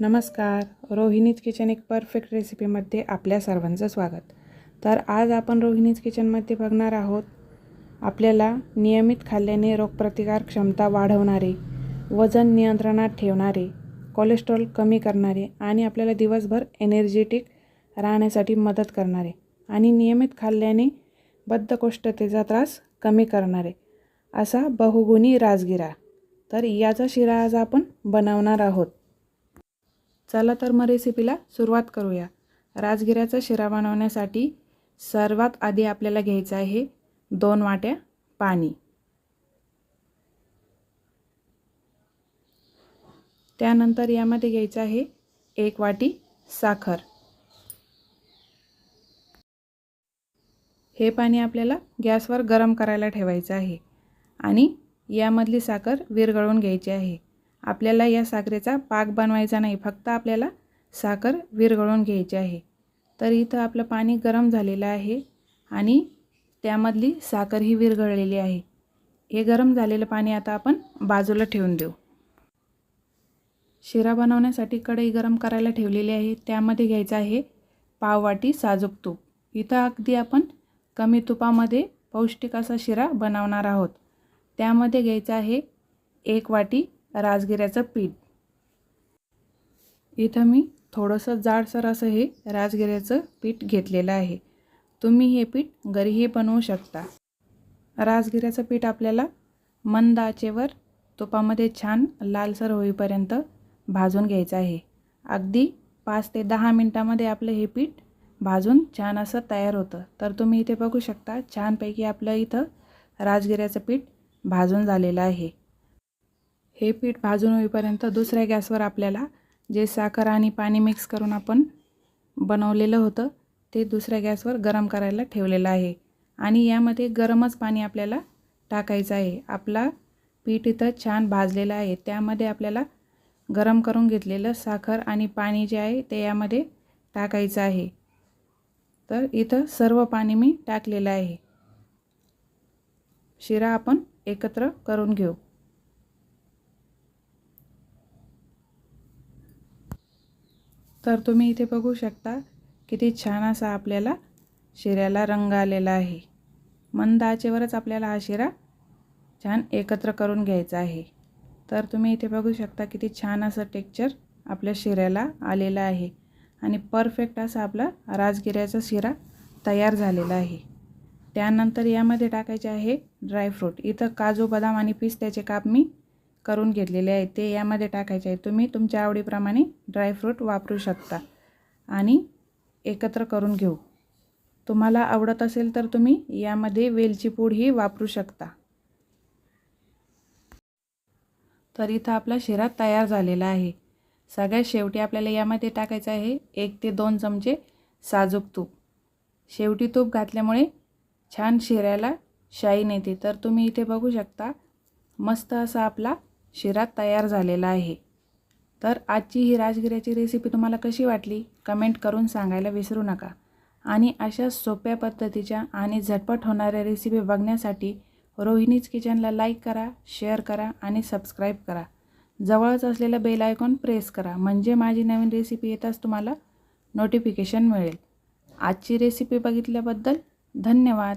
नमस्कार. रोहिणीज किचन एक परफेक्ट रेसिपीमध्ये आपल्या सर्वांचं स्वागत. तर आज आपण रोहिणीज किचनमध्ये बघणार आहोत आपल्याला नियमित खाल्ल्याने रोगप्रतिकार क्षमता वाढवणारे वजन नियंत्रणात ठेवणारे कोलेस्ट्रॉल कमी करणारे आणि आपल्याला दिवसभर एनर्जेटिक राहण्यासाठी मदत करणारे आणि नियमित खाल्ल्याने बद्धकोष्ठतेचा त्रास कमी करणारे असा बहुगुणी राजगिरा. तर याचा शिरा आज आपण बनवणार आहोत. चला तर मग रेसिपीला सुरुवात करूया. राजगिऱ्याचा शिरा बनवण्यासाठी सर्वात आधी आपल्याला घ्यायचं आहे दोन वाट्या पाणी. त्यानंतर यामध्ये घ्यायचं आहे एक वाटी साखर. हे पाणी आपल्याला गॅसवर गरम करायला ठेवायचं आहे आणि यामधली साखर विरघळून घ्यायची आहे. आपल्याला या साखरेचा पाक बनवायचा नाही फक्त आपल्याला साखर विरघळून घ्यायची आहे. तर इथं आपलं पाणी गरम झालेलं आहे आणि त्यामधली साखर ही विरघळलेली आहे. हे गरम झालेलं पाणी आता आपण बाजूला ठेवून देऊ. शिरा बनवण्यासाठी कढई गरम करायला ठेवलेली आहे. त्यामध्ये घ्यायचं आहे पाववाटी साजूक तूप. इथं अगदी आपण कमी तुपामध्ये पौष्टिक असा शिरा बनवणार आहोत. त्यामध्ये घ्यायचं आहे एक वाटी राजगिऱ्याचं पीठ. इथं मी थोडंसं जाडसर असं हे राजगिऱ्याचं पीठ घेतलेलं आहे. तुम्ही हे पीठ घरीही बनवू शकता. राजगिऱ्याचं पीठ आपल्याला मंद आचेवर तुपामध्ये छान लालसर होईपर्यंत भाजून घ्यायचं आहे. अगदी पाच ते दहा मिनटामध्ये आपलं हे पीठ भाजून छान असं तयार होतं. तर तुम्ही इथे बघू शकता छानपैकी आपलं इथं राजगिऱ्याचं पीठ भाजून झालेलं आहे. हे पीठ भाजून होईपर्यंत दुसऱ्या गॅसवर आपल्याला जे साखर आणि पाणी मिक्स करून आपण बनवलेलं होतं ते दुसऱ्या गॅसवर गरम करायला ठेवलेलं आहे. आणि यामध्ये गरमच पाणी आपल्याला टाकायचं आहे. आपला पीठ इथं छान भाजलेलं आहे. त्यामध्ये आपल्याला गरम करून घेतलेलं साखर आणि पाणी जे आहे ते यामध्ये टाकायचं आहे. तर इथं सर्व पाणी मी टाकलेलं आहे. शिरा आपण एकत्र करून घेऊ. तर तुम्ही इथे बघू शकता किती छान असा आपल्याला शिऱ्याला रंग आलेला आहे. मंद आचेवरच आपल्याला हा शिरा छान एकत्र करून घ्यायचा आहे. तर तुम्ही इथे बघू शकता किती छान असं टेक्चर आपल्या शिऱ्याला आलेलं आहे. आणि परफेक्ट असा आपला राजगिऱ्याचा शिरा तयार झालेला आहे. त्यानंतर यामध्ये टाकायचे आहे ड्रायफ्रूट. इथं काजू बदाम आणि पिस्त्याचे काप मी करून घेतलेले आहे ते यामध्ये टाकायचे आहे तुम्ही तुमच्या आवडीप्रमाणे ड्रायफ्रूट वापरू शकता आणि एकत्र करून घेऊ. तुम्हाला आवडत असेल तर तुम्ही यामध्ये वेलची पूडही वापरू शकता. तर इथं आपला शिरा तयार झालेला आहे. सगळ्यात शेवटी आपल्याला यामध्ये टाकायचं आहे एक ते दोन चमचे साजूक तूप. शेवटी तूप घातल्यामुळे छान शिऱ्याला शाईन येते. तर तुम्ही इथे बघू शकता मस्त असा आपला शिरा तयार झालेला आहे. तर आजची ही राजगिऱ्याची रेसिपी तुम्हाला कशी वाटली? कमेंट करून सांगायला विसरू नका. आणि अशा सोप्या पद्धतीच्या आणि झटपट होणाऱ्या रेसिपी बघण्यासाठी रोहिणीज किचनला लाईक करा शेअर करा आणि सबस्क्राईब करा. जवळच असलेलं बेल आयकॉन प्रेस करा. म्हणजे माझी नवीन रेसिपी येताच तुम्हाला नोटिफिकेशन मिळेल. आजची रेसिपी बघितल्याबद्दल धन्यवाद.